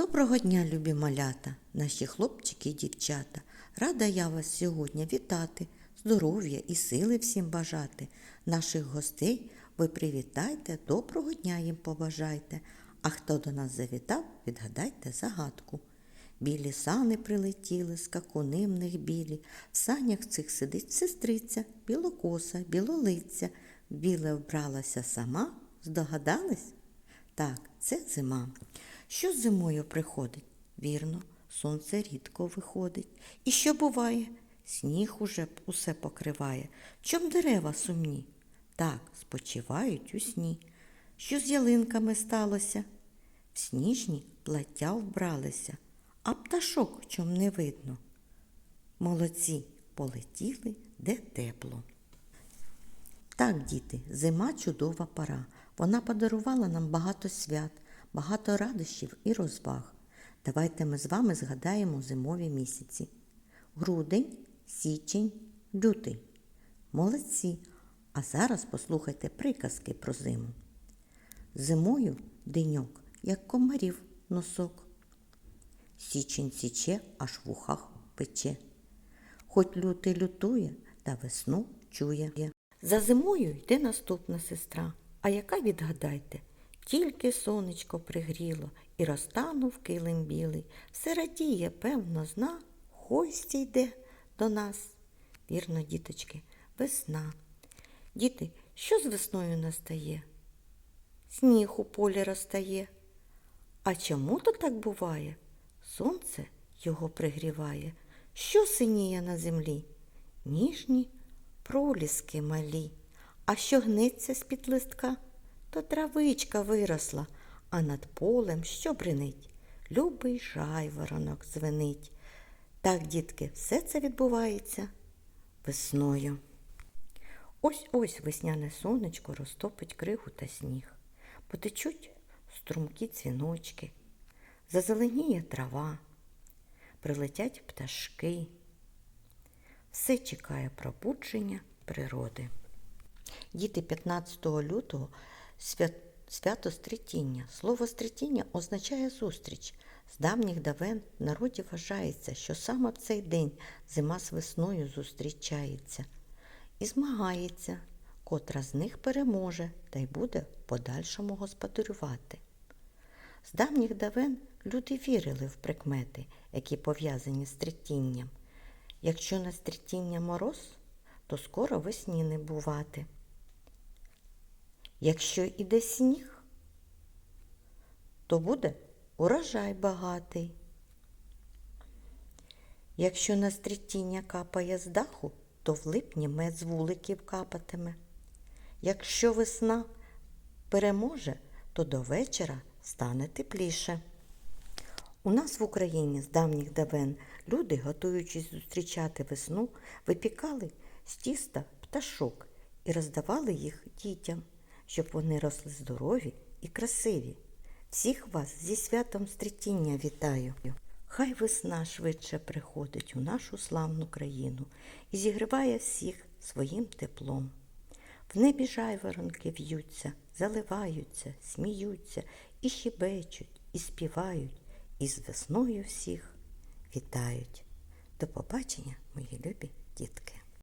Доброго дня, любі малята, наші хлопчики і дівчата. Рада я вас сьогодні вітати, здоров'я і сили всім бажати. Наших гостей ви привітайте, доброго дня їм побажайте. А хто до нас завітав, відгадайте загадку. Білі сани прилетіли, скакуни в них білі. В санях цих сидить сестриця, білокоса, білолиця. Біле вбралася сама, здогадались? Так, це зима. Що зимою приходить? Вірно, сонце рідко виходить. І що буває? Сніг уже усе покриває. Чом дерева сумні? Так, спочивають у сні. Що з ялинками сталося? В сніжні плаття вбралися, а пташок чом не видно. Молодці полетіли, де тепло. Так, діти, зима чудова пора. Вона подарувала нам багато свят, багато радощів і розваг. Давайте ми з вами згадаємо зимові місяці. Грудень, січень, лютий. Молодці. А зараз послухайте приказки про зиму. Зимою деньок, як комарів носок. Січень січе, аж в ухах пече. Хоч лютий лютує, та весну чує. За зимою йде наступна сестра. А яка відгадайте? Тільки сонечко пригріло і розтанув килим білий. Все радіє, певно, зна, гості йде до нас. Вірно, діточки, весна. Діти, що з весною настає? Сніг у полі розтає. А чому то так буває? Сонце його пригріває. Що синіє на землі? Ніжні проліски малі. А що гнеться з-під листка, то травичка виросла, а над полем що бринить? Любий жайворонок звенить. Так, дітки, все це відбувається весною. Ось ось весняне сонечко розтопить кригу та сніг. Потечуть струмкі дзвіночки, зазеленіє трава, прилетять пташки. Все чекає пробудження природи. Діти 15 лютого свят... свято Стрітіння. Слово Стрітіння означає зустріч. З давніх давен в народі вважається, що саме в цей день зима з весною зустрічається і змагається, котра з них переможе та й буде подальшому господарювати. З давніх давен люди вірили в прикмети, які пов'язані з трітінням. Якщо на стрітіння мороз, то скоро весні не бувати. Якщо іде сніг, то буде урожай багатий. Якщо на стрітіння капає з даху, то в липні мед з вуликів капатиме. Якщо весна переможе, то до вечора стане тепліше. У нас в Україні з давніх давен люди, готуючись зустрічати весну, випікали з тіста пташок і роздавали їх дітям, щоб вони росли здорові і красиві. Всіх вас зі святом стрітіння вітаю. Хай весна швидше приходить у нашу славну країну і зігріває всіх своїм теплом. В небі жайворонки в'ються, заливаються, сміються і щебечуть, і співають, і з весною всіх вітають. До побачення, мої любі дітки!